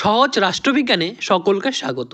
সহজ রাষ্ট্রবিজ্ঞানে সকলকে স্বাগত।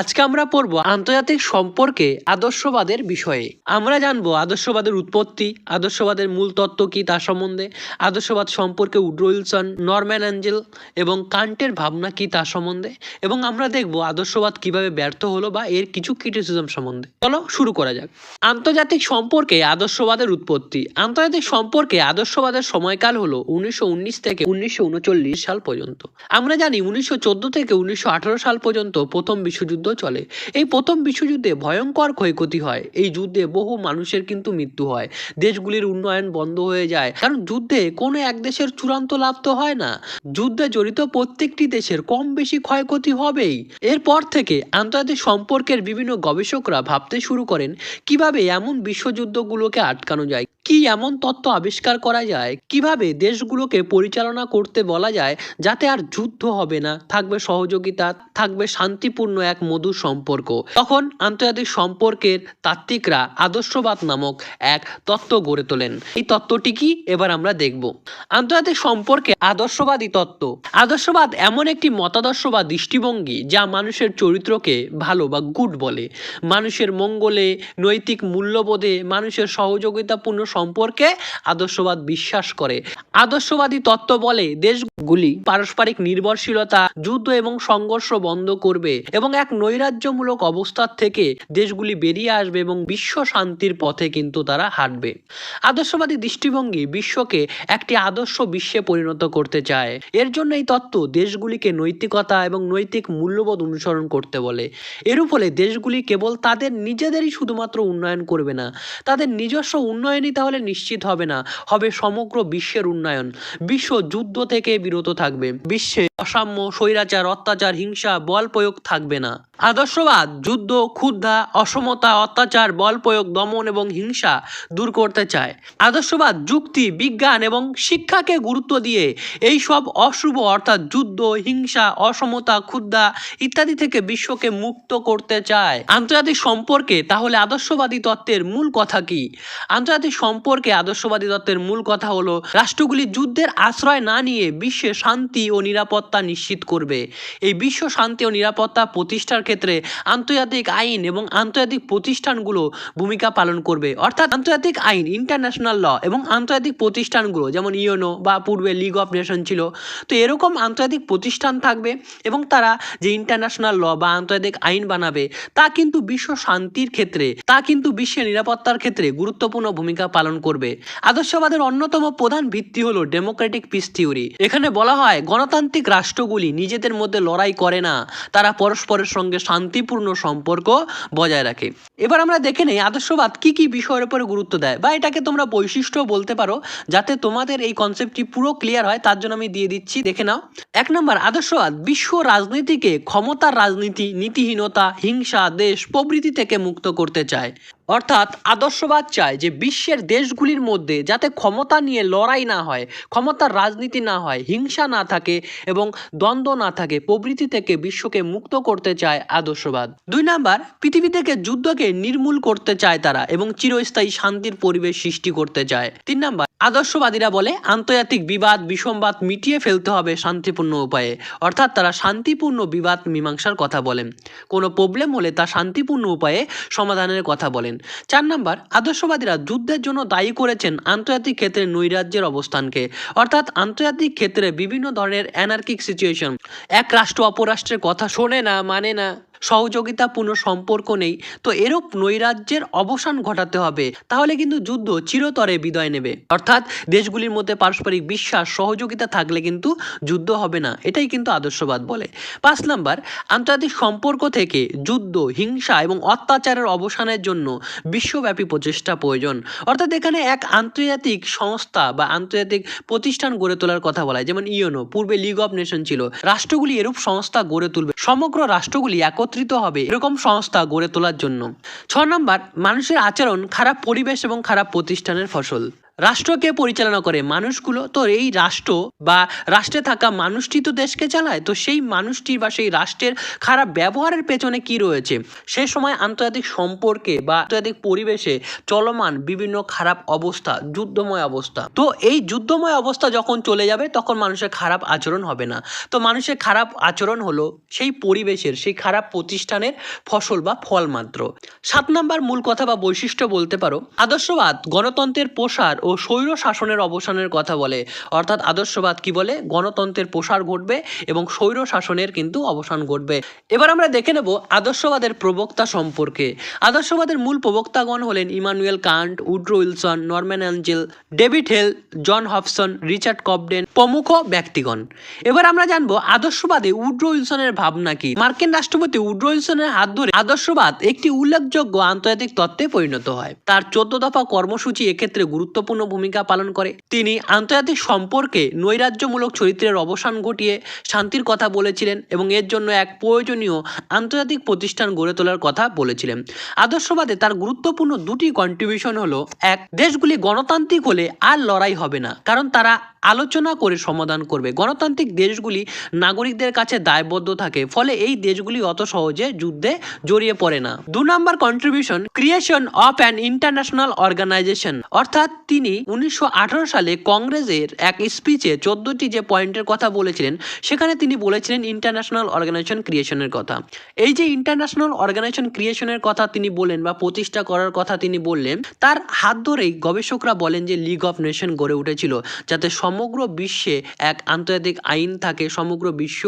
আজকে আমরা পড়ব আন্তর্জাতিক সম্পর্কে আদর্শবাদের বিষয়ে। আমরা জানব আদর্শবাদের উৎপত্তি, আদর্শবাদের মূল তত্ত্ব কি তার সম্বন্ধে, আদর্শবাদ সম্পর্কে উড্রো উইলসন, নরম্যান অ্যাঞ্জেল এবং কান্টের ভাবনা কি তার সম্বন্ধে, এবং আমরা দেখব আদর্শবাদ কীভাবে ব্যর্থ হলো বা এর কিছু ক্রিটিসিজম সম্বন্ধে। চলো শুরু করা যাক। আন্তর্জাতিক সম্পর্কে আদর্শবাদের উৎপত্তি। আন্তর্জাতিক সম্পর্কে আদর্শবাদের সময়কাল হলো উনিশশো উনিশ থেকে উনিশশো উনচল্লিশ সাল পর্যন্ত। আমরা জানি উনিশশো থেকে উনিশশো আঠেরো সাল পর্যন্ত প্রথম বিশ্বযুদ্ধ চলে। এই প্রথম বিশ্বযুদ্ধে ভয়ঙ্কর ক্ষয়ক্ষতি হয়। এই যুদ্ধে বহু মানুষের কিন্তু মৃত্যু হয়। দেশগুলির উন্নয়ন বন্ধ হয়ে যায়। কারণ যুদ্ধে কোনো এক দেশের চূড়ান্ত লাভ তো হয় না। যুদ্ধে জড়িত প্রত্যেকটি দেশের কম বেশি ক্ষয়ক্ষতি হবেই। এরপর থেকে আন্তর্জাতিক সম্পর্কের বিভিন্ন গবেষকরা ভাবতে শুরু করেন, কীভাবে এমন বিশ্বযুদ্ধগুলোকে আটকানো যায়? কি এমন তত্ত্ব আবিষ্কার করা যায়? কীভাবে দেশগুলোকে পরিচালনা করতে বলা যায় যাতে আর যুদ্ধ হবে না? থাকবে সহযোগিতা, থাকবে শান্তিপূর্ণ এক মধুর সম্পর্ক। তখন আন্তর্জাতিক সম্পর্কের তাত্ত্বিকরা আদর্শবাদ নামক এক তত্ত্ব গড়ে তোলেন। এই তত্ত্বটি কি? এবার আমরা দেখব। আন্তর্জাতিক সম্পর্কে আদর্শবাদী তত্ত্ব। আদর্শবাদ এমন একটি মতাদর্শ বা দৃষ্টিভঙ্গি যা মানুষের চরিত্রকে ভালো বা গুড বলে। মানুষের মঙ্গলে, নৈতিক মূল্যবোধে মানুষের সহযোগিতাপূর্ণ সম্পর্কে আদর্শবাদ বিশ্বাস করে। আদর্শবাদী তত্ত্ব বলে দেশগুলি পারস্পরিক নির্ভরশীলতা যুদ্ধ এবং সংঘর্ষ বন্ধ করবে এবং এক নৈরাজ্যমূলক অবস্থার থেকে দেশগুলি বেরিয়ে আসবে এবং বিশ্ব শান্তির পথে কিন্তু তারা হাঁটবে। আদর্শবাদী দৃষ্টিভঙ্গি বিশ্বকে একটি আদর্শ বিশ্বে পরিণত করতে চায়। এর জন্য এই তত্ত্ব দেশগুলিকে নৈতিকতা এবং নৈতিক মূল্যবোধ অনুসরণ করতে বলে। এর ফলে দেশগুলি কেবল তাদের নিজেদেরই শুধুমাত্র উন্নয়ন করবে না, তাদের নিজস্ব উন্নয়নই তাহলে নিশ্চিত হবে না, হবে সমগ্র বিশ্বের উন্নয়ন। বিশ্ব যুদ্ধ থেকে বিরত থাকবে। বিশ্বে অসাম্য স্বৈরাচার, অত্যাচার, হিংসা, বল প্রয়োগ থাকবে না। আদর্শবাদ, যুদ্ধ ক্ষুদ্ধা অসমতা, অত্যাচার, বল প্রয়োগ, দমন এবং হিংসা দূর করতে চায়। আদর্শবাদ, যুক্তি, বিজ্ঞান এবং শিক্ষাকে গুরুত্ব দিয়ে এই সব অশুভ, অর্থাৎ যুদ্ধ, হিংসা, অসমতা ক্ষুদ্ধা ইত্যাদি থেকে বিশ্বকে মুক্ত করতে চায়। আন্তর্জাতিক সম্পর্কে তাহলে আদর্শবাদী তত্ত্বের মূল কথা কি? আন্তর্জাতিক সম্পর্কে আদর্শবাদী তত্ত্বের মূল কথা হলো, রাষ্ট্রগুলি যুদ্ধের আশ্রয় না নিয়ে বিশ্বে শান্তি ও নিরাপত্তা নিশ্চিত করবে এই বিশ্ব শান্তি ও নিরাপত্তা প্রতিষ্ঠার ক্ষেত্রে আন্তর্জাতিক আইন এবং আন্তর্জাতিক প্রতিষ্ঠানগুলো ভূমিকা পালন করবে। অর্থাৎ আন্তর্জাতিক আইন ইন্টারন্যাশনাল ল এবং আন্তর্জাতিক প্রতিষ্ঠানগুলো, যেমন ইউনো বা পূর্বে লিগ অফ নেশন ছিল, তো এরকম আন্তর্জাতিক প্রতিষ্ঠান থাকবে এবং তারা যে ইন্টারন্যাশনাল ল বা আন্তর্জাতিক আইন বানাবে, তা কিন্তু বিশ্ব শান্তির ক্ষেত্রে, তা কিন্তু বিশ্বের নিরাপত্তার ক্ষেত্রে গুরুত্বপূর্ণ ভূমিকা পালন করবে। আদর্শবাদের অন্যতম প্রধান ভিত্তি হলো ডেমোক্রেটিক পিস থিওরি এখানে বলা হয় গণতান্ত্রিক রাষ্ট্রগুলি নিজেদের মধ্যে লড়াই করে না। তারা পরস্পরের সঙ্গে শান্তিপূর্ণ সম্পর্ক বজায় রাখে। এবার আমরা দেখে নেই আদর্শবাদ কি কি বিষয়ের উপরে গুরুত্ব দেয় বা এটাকে তোমরা বৈশিষ্ট্য বলতে পারো যাতে তোমাদের এই কনসেপ্টটি পুরো ক্লিয়ার হয়, তার জন্য আমি দিয়ে দিচ্ছি, দেখে নাও। এক নম্বর, আদর্শবাদ বিশ্ব রাজনীতিকে ক্ষমতার রাজনীতি, নীতিহীনতা, হিংসা, দেশ প্রভৃতি থেকে মুক্ত করতে চায়। অর্থাৎ আদর্শবাদ চায় যে বিশ্বের দেশগুলির মধ্যে যাতে ক্ষমতা নিয়ে লড়াই না হয়, ক্ষমতার রাজনীতি না হয়, হিংসা না থাকে এবং দ্বন্দ্ব না থাকে, প্রভৃতি থেকে বিশ্বকে মুক্ত করতে চায় আদর্শবাদ। দুই নাম্বার, পৃথিবী থেকে যুদ্ধকে নির্মূল করতে চায় তারা এবং চিরস্থায়ী শান্তির পরিবেশ সৃষ্টি করতে চায়। তিন নাম্বার, আদর্শবাদীরা বলে, আন্তর্জাতিক বিবাদ, বিসম্বাদ মিটিয়ে ফেলতে হবে শান্তিপূর্ণ উপায়ে। অর্থাৎ তারা শান্তিপূর্ণ বিবাদ মীমাংসার কথা বলেন। কোনো প্রবলেম হলে তা শান্তিপূর্ণ উপায়ে সমাধানের কথা বলেন। চার নাম্বার, আদর্শবাদীরা যুদ্ধের জন্য দায়ী করেছেন আন্তর্জাতিক ক্ষেত্রে নৈরাজ্যের অবস্থানকে। অর্থাৎ আন্তর্জাতিক ক্ষেত্রে বিভিন্ন ধরনের অ্যানার্কিক সিচুয়েশন এক রাষ্ট্র অপরাষ্ট্রের কথা শোনে না মানে না। সহযোগিতাপূর্ণ সম্পর্ক নেই। তো এরূপ নৈরাজ্যের অবসান ঘটাতে হবে। তাহলে কিন্তু যুদ্ধ চিরতরে বিদায় নেবে। অর্থাৎ দেশগুলির মধ্যে পারস্পরিক বিশ্বাস, সহযোগিতা থাকলে কিন্তু যুদ্ধ হবে না। এটাই কিন্তু আদর্শবাদ বলে। পাঁচ নাম্বার, আন্তর্জাতিক সম্পর্ক থেকে যুদ্ধ, হিংসা এবং অত্যাচারের অবসানের জন্য বিশ্বব্যাপী প্রচেষ্টা প্রয়োজন। অর্থাৎ এখানে এক আন্তর্জাতিক সংস্থা বা আন্তর্জাতিক প্রতিষ্ঠান গড়ে তোলার কথা বলা হয়। যেমন ইউনো পূর্বে লিগ অফ নেশন ছিল। রাষ্ট্রগুলি এরূপ সংস্থা গড়ে তুলবে। সমগ্র রাষ্ট্রগুলি একত্রিত হবে এরকম সংস্থা গড়ে তোলার জন্য। ছ নম্বর, মানুষের আচরণ খারাপ পরিবেশ এবং খারাপ প্রতিষ্ঠানের ফসল। রাষ্ট্রকে পরিচালনা করে। মানুষগুলো তো এই রাষ্ট্র বা রাষ্ট্রে থাকা মানুষটি তো দেশকে চালায়। তো সেই মানুষটির বা সেই রাষ্ট্রের খারাপ ব্যবহারের পেছনে কি রয়েছে? সে সময় আন্তর্জাতিক সম্পর্কে বা আন্তর্জাতিক পরিবেশে চলমান বিভিন্ন খারাপ অবস্থা, যুদ্ধময় অবস্থা। তো এই যুদ্ধময় অবস্থা যখন চলে যাবে, তখন মানুষের খারাপ আচরণ হবে না। তো মানুষের খারাপ আচরণ হলো সেই পরিবেশের, সেই খারাপ প্রতিষ্ঠানের ফসল বা ফল মাত্র সাত নাম্বার মূল কথা বা বৈশিষ্ট্য বলতে পারো। আদর্শবাদ, গণতন্ত্রের প্রসার ও স্বৈর শাসনের অবসানের কথা বলে। অর্থাৎ আদর্শবাদ কি বলে? গণতন্ত্রের প্রসার ঘটবে এবং স্বৈর শাসনের কিন্তু অবসান ঘটবে। এবার আমরা দেখে নেব আদর্শবাদের প্রবক্তা সম্পর্কে। আদর্শবাদের মূল প্রবক্তাগণ হলেন Immanuel Kant, Woodrow Wilson, Norman Angell, David Held, John Hobson, Richard Cobden প্রমুখ ব্যক্তিগণ। এবার আমরা জানব আদর্শবাদে উড্রো উইলসনের ভাবনা কি? মার্কিন রাষ্ট্রপতি উড্রো উইলসনের হাত ধরে আদর্শবাদ একটি উল্লেখযোগ্য আন্তর্জাতিক তত্ত্বে পরিণত হয়। তার চোদ্দ দফা কর্মসূচি এক্ষেত্রে গুরুত্বপূর্ণ ভূমিকা পালন করে। তিনি আন্তর্জাতিক সম্পর্কে নৈরাজ্যমূলক চরিত্রের অবসান ঘটিয়ে শান্তির কথা বলেছিলেন এবং এর জন্য এক প্রয়োজনীয় আন্তর্জাতিক প্রতিষ্ঠান গড়ে তোলার কথা বলেছিলেন। আদর্শবাদে তার গুরুত্বপূর্ণ দুটি কন্ট্রিবিউশন হলো, এক, দেশগুলি গণতান্ত্রিক হলে আর লড়াই হবে না, কারণ তারা আলোচনা করে সমাধান করবে। গণতান্ত্রিক দেশগুলি নাগরিকদের কাছে দায়বদ্ধ থাকে, ফলে এই দেশগুলি অত সহজে যুদ্ধে জড়িয়ে পড়ে না। দু নম্বর contribution creation of an international organisation অর্থাৎ তিনি উনিশশো আঠারো সালে কংগ্রেসের এক স্পিচে চোদ্দটি যে পয়েন্টের কথা বলেছিলেন, সেখানে তিনি বলেছিলেন ইন্টারন্যাশনাল অর্গানাইজেশন ক্রিয়েশনের কথা। এই যে ইন্টারন্যাশনাল অর্গানাইজেশন ক্রিয়েশনের কথা তিনি বলেন বা প্রতিষ্ঠা করার কথা তিনি বললেন, তার হাত ধরেই গবেষকরা বলেন যে লিগ অফ নেশন গড়ে উঠেছিল, যাতে সমগ্র বিশ্বে এক আন্তর্জাতিক আইন থাকে, সমগ্র বিশ্ব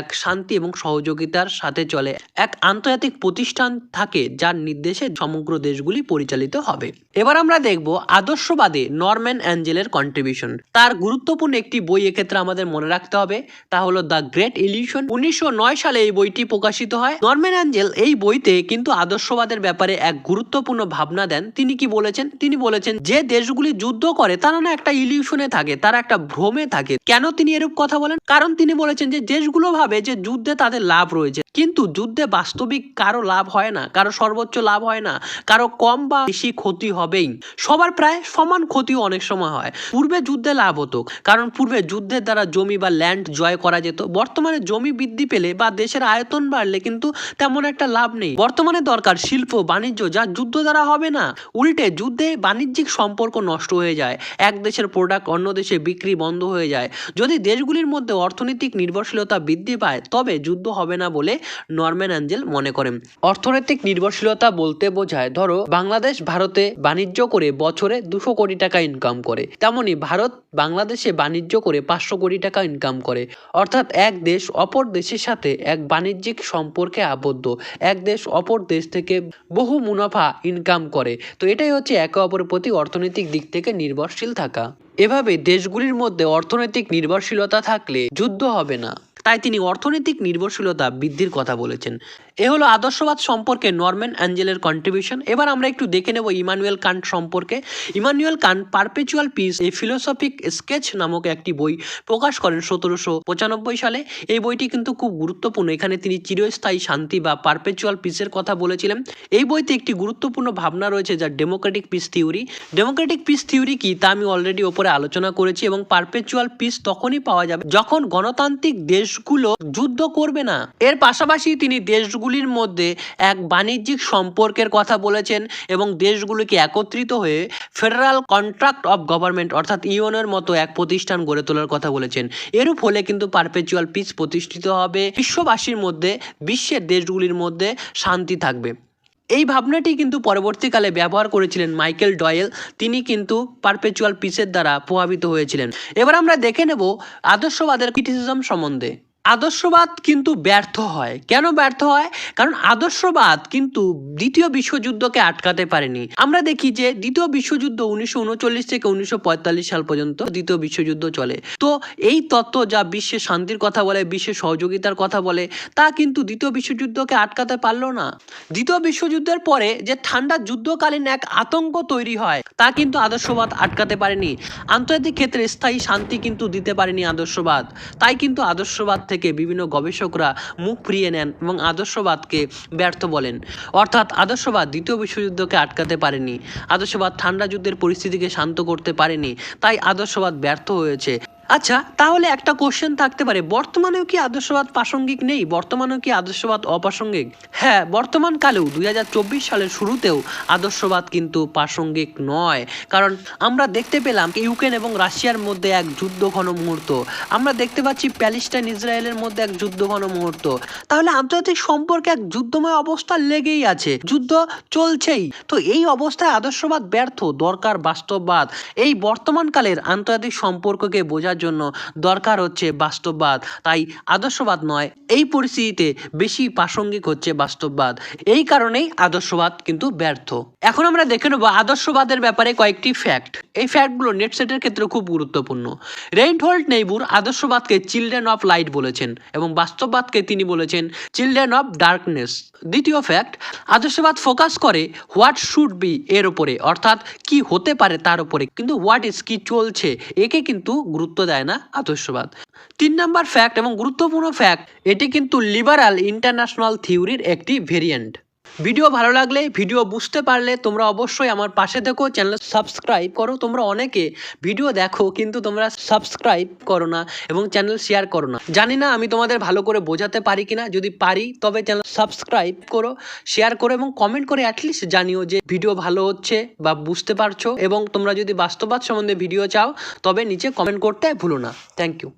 এক শান্তি এবং সহযোগিতার সাথে চলে। এক আন্তর্জাতিক প্রতিষ্ঠান থাকে, যার নির্দেশে সমগ্র দেশগুলি পরিচালিত হবে। এবার আমরা দেখব আদর্শবাদে নরম্যান অ্যাঞ্জেলের কন্ট্রিবিউশন তার গুরুত্বপূর্ণ একটি বই এক্ষেত্রে আমাদের মনে রাখতে হবে, তা হলো দ্য গ্রেট ইলিউশন উনিশশো নয় সালে এই বইটি প্রকাশিত হয়। নরম্যান অ্যাঞ্জেল এই বইতে কিন্তু আদর্শবাদের ব্যাপারে এক গুরুত্বপূর্ণ ভাবনা দেন। তিনি কি বলেছেন? তিনি বলেছেন, যে দেশগুলি যুদ্ধ করে, তারা না একটা ইলিউশনে থাকে, তারা একটা ভ্রমে থাকে। কেন তিনি এরূপ কথা বলেন? কারণ তিনি বলেছেন যে, দেশগুলো ভাবে যে যুদ্ধে তাদের লাভ রয়েছে। কিন্তু যুদ্ধে বাস্তবিক কারও লাভ হয় না, কারও সর্বোচ্চ লাভ হয় না, কারও কম বা বেশি ক্ষতি হবেই। সবার প্রায় সমান ক্ষতিও অনেক সময় হয়। পূর্বে যুদ্ধে লাভ হতো, কারণ পূর্বে যুদ্ধের দ্বারা জমি বা ল্যান্ড জয় করা যেত। বর্তমানে জমি বৃদ্ধি পেলে বা দেশের আয়তন বাড়লে কিন্তু তেমন একটা লাভ নেই। বর্তমানে দরকার শিল্প, বাণিজ্য, যা যুদ্ধ দ্বারা হবে না। উল্টে যুদ্ধে বাণিজ্যিক সম্পর্ক নষ্ট হয়ে যায়। এক দেশের প্রোডাক্ট অন্য দেশে বিক্রি বন্ধ হয়ে যায়। যদি দেশগুলির মধ্যে অর্থনৈতিক নির্ভরশীলতা বৃদ্ধি পায়, তবে যুদ্ধ হবে না বলে নরম্যান অ্যাঞ্জেল মনে করেন। অর্থনৈতিক নির্ভরশীলতা বলতে বোঝায়, ধরো, বাংলাদেশ ভারতে বাণিজ্য করে বছরে দুশো কোটি টাকা ইনকাম করে। তেমনি ভারত বাংলাদেশে বাণিজ্য করে পাঁচশো কোটি টাকা ইনকাম করে। অর্থাৎ এক দেশ অপর দেশের সাথে এক বাণিজ্যিক সম্পর্কে আবদ্ধ। এক দেশ অপর দেশ থেকে বহু মুনাফা ইনকাম করে। তো এটাই হচ্ছে একে অপরের প্রতি অর্থনৈতিক দিক থেকে নির্ভরশীল থাকা। এভাবে দেশগুলির মধ্যে অর্থনৈতিক নির্ভরশীলতা থাকলে যুদ্ধ হবে না। তাই তিনি অর্থনৈতিক নির্ভরশীলতা বৃদ্ধির কথা বলেছেন। এ হলো আদর্শবাদ সম্পর্কে নরম্যান অ্যাঞ্জেলের কন্ট্রিবিউশন এবার আমরা একটু দেখে নেব ইমানুয়েল কান্ট সম্পর্কে। ইমানুয়েল কান্ট পারপেচুয়াল পিস এই ফিলোসফিক স্কেচ নামক একটি বই প্রকাশ করেন সতেরোশো পঁচানব্বই সালে। এই বইটি কিন্তু খুব গুরুত্বপূর্ণ। এখানে তিনি চিরস্থায়ী শান্তি বা পারপেচুয়াল পিসের কথা বলেছিলেন। এই বইতে একটি গুরুত্বপূর্ণ ভাবনা রয়েছে যা democratic peace theory democratic peace theory কি তা আমি অলরেডি ওপরে আলোচনা করেছি এবং পারপেচুয়াল পিস তখনই পাওয়া যাবে যখন গণতান্ত্রিক দেশগুলো যুদ্ধ করবে না। এর পাশাপাশি তিনি দেশগুলির মধ্যে এক বাণিজ্যিক সম্পর্কের কথা বলেছেন এবং দেশগুলিকে একত্রিত হয়ে ফেডারাল কন্ট্রাক্ট অফ গভর্নমেন্ট অর্থাৎ ইউএনের মতো এক প্রতিষ্ঠান গড়ে তোলার কথা বলেছেন। এর ফলে কিন্তু পারপেচুয়াল পিস প্রতিষ্ঠিত হবে। বিশ্ববাসীর মধ্যে, বিশ্বের দেশগুলির মধ্যে শান্তি থাকবে। এই ভাবনাটি কিন্তু পরবর্তীকালে ব্যবহার করেছিলেন মাইকেল ডয়েল। তিনি কিন্তু পারপেচুয়াল পিসের দ্বারা প্রভাবিত হয়েছিলেন। এবার আমরা দেখে নেব আদর্শবাদের ক্রিটিসিজম সম্বন্ধে। আদর্শবাদ কিন্তু ব্যর্থ হয়। কেন ব্যর্থ হয়? কারণ আদর্শবাদ কিন্তু দ্বিতীয় বিশ্বযুদ্ধকে আটকাতে পারেনি। আমরা দেখি যে দ্বিতীয় বিশ্বযুদ্ধ উনিশশো উনচল্লিশ থেকে উনিশশো পঁয়তাল্লিশ সাল পর্যন্ত দ্বিতীয় বিশ্বযুদ্ধ চলে। তো এই তত্ত্ব যা বিশ্বে শান্তির কথা বলে বিশ্বের সহযোগিতার কথা বলে, তা কিন্তু দ্বিতীয় বিশ্বযুদ্ধকে আটকাতে পারল না। দ্বিতীয় বিশ্বযুদ্ধের পরে যে ঠান্ডা যুদ্ধকালীন এক আতঙ্ক তৈরি হয়, তা কিন্তু আদর্শবাদ আটকাতে পারেনি। আন্তর্জাতিক ক্ষেত্রে স্থায়ী শান্তি কিন্তু দিতে পারেনি আদর্শবাদ। তাই কিন্তু আদর্শবাদ থেকে থেকে বিভিন্ন গবেষকরা মুখ ফিরিয়ে নেন এবং আদর্শবাদকে ব্যর্থ বলেন। অর্থাৎ আদর্শবাদ দ্বিতীয় বিশ্বযুদ্ধকে আটকাতে পারেনি। আদর্শবাদ ঠান্ডা যুদ্ধের পরিস্থিতিকে শান্ত করতে পারেনি। তাই আদর্শবাদ ব্যর্থ হয়েছে। আচ্ছা তাহলে একটা কোশ্চেন থাকতে পারে। বর্তমানেও কি আদর্শবাদ প্রাসঙ্গিক নেই? বর্তমানেও কি আদর্শবাদ অপ্রাসঙ্গিক? হ্যাঁ বর্তমান কালেও দুই হাজার চব্বিশ সালের শুরুতেও আদর্শবাদ কিন্তু প্রাসঙ্গিক নয়। কারণ আমরা দেখতে পেলাম ইউক্রেন এবং রাশিয়ার মধ্যে এক যুদ্ধ ঘন মুহূর্ত। আমরা দেখতে পাচ্ছি প্যালেস্টাইন ইসরায়েলের মধ্যে এক যুদ্ধ ঘন মুহূর্ত। তাহলে আন্তর্জাতিক সম্পর্কে এক যুদ্ধময় অবস্থা লেগেই আছে। যুদ্ধ চলছেই। তো এই অবস্থায় আদর্শবাদ ব্যর্থ, দরকার বাস্তববাদ। এই বর্তমানকালের আন্তর্জাতিক সম্পর্ককে বোঝার জন্য দরকার হচ্ছে বাস্তববাদ। তাই আদর্শবাদ নয়, এই পরিস্থিতিতে বেশি প্রাসঙ্গিক হচ্ছে বাস্তববাদ। এই কারণেই আদর্শবাদ কিন্তু ব্যর্থ। এখন আমরা দেখে নেব আদর্শবাদের ব্যাপারে কয়েকটি ফ্যাক্ট এই ফ্যাক্টগুলো নেট সেটের ক্ষেত্রে খুব গুরুত্বপূর্ণ। রেইনহোল্ড নেইবুর আদর্শবাদকে চিলড্রেন অফ লাইট বলেছেন এবং বাস্তববাদকে তিনি বলেছেন চিলড্রেন অফ ডার্কনেস দ্বিতীয় ফ্যাক্ট আদর্শবাদ ফোকাস করে হোয়াট শুড বি এর উপরে, অর্থাৎ কি হতে পারে তার উপরে। কিন্তু হোয়াট ইজ কি চলছে, একে কিন্তু গুরুত্ব দেয় না? আদর্শবাদ তিন নাম্বার ফ্যাক্ট এবং গুরুত্বপূর্ণ ফ্যাক্ট এটি কিন্তু লিবারাল ইন্টারন্যাশনাল থিওরির একটি ভেরিয়েন্ট ভিডিও ভালো লাগলে, ভিডিও বুঝতে পারলে তোমরা অবশ্যই আমার পাশে থেকো চ্যানেল সাবস্ক্রাইব করো। তোমরা অনেকে ভিডিও দেখো, কিন্তু তোমরা সাবস্ক্রাইব করো না এবং চ্যানেল শেয়ার করো না। জানি না আমি তোমাদের ভালো করে বোঝাতে পারি কিনা, যদি পারি, তবে চ্যানেল সাবস্ক্রাইব করো, শেয়ার করো এবং কমেন্ট করে অ্যাটলিস্ট জানিও যে ভিডিও ভালো হচ্ছে বা বুঝতে পারছ এবং তোমরা যদি বাস্তবাদ সম্বন্ধে ভিডিও চাও, তবে নিচে কমেন্ট করতে ভুলো না। Thank you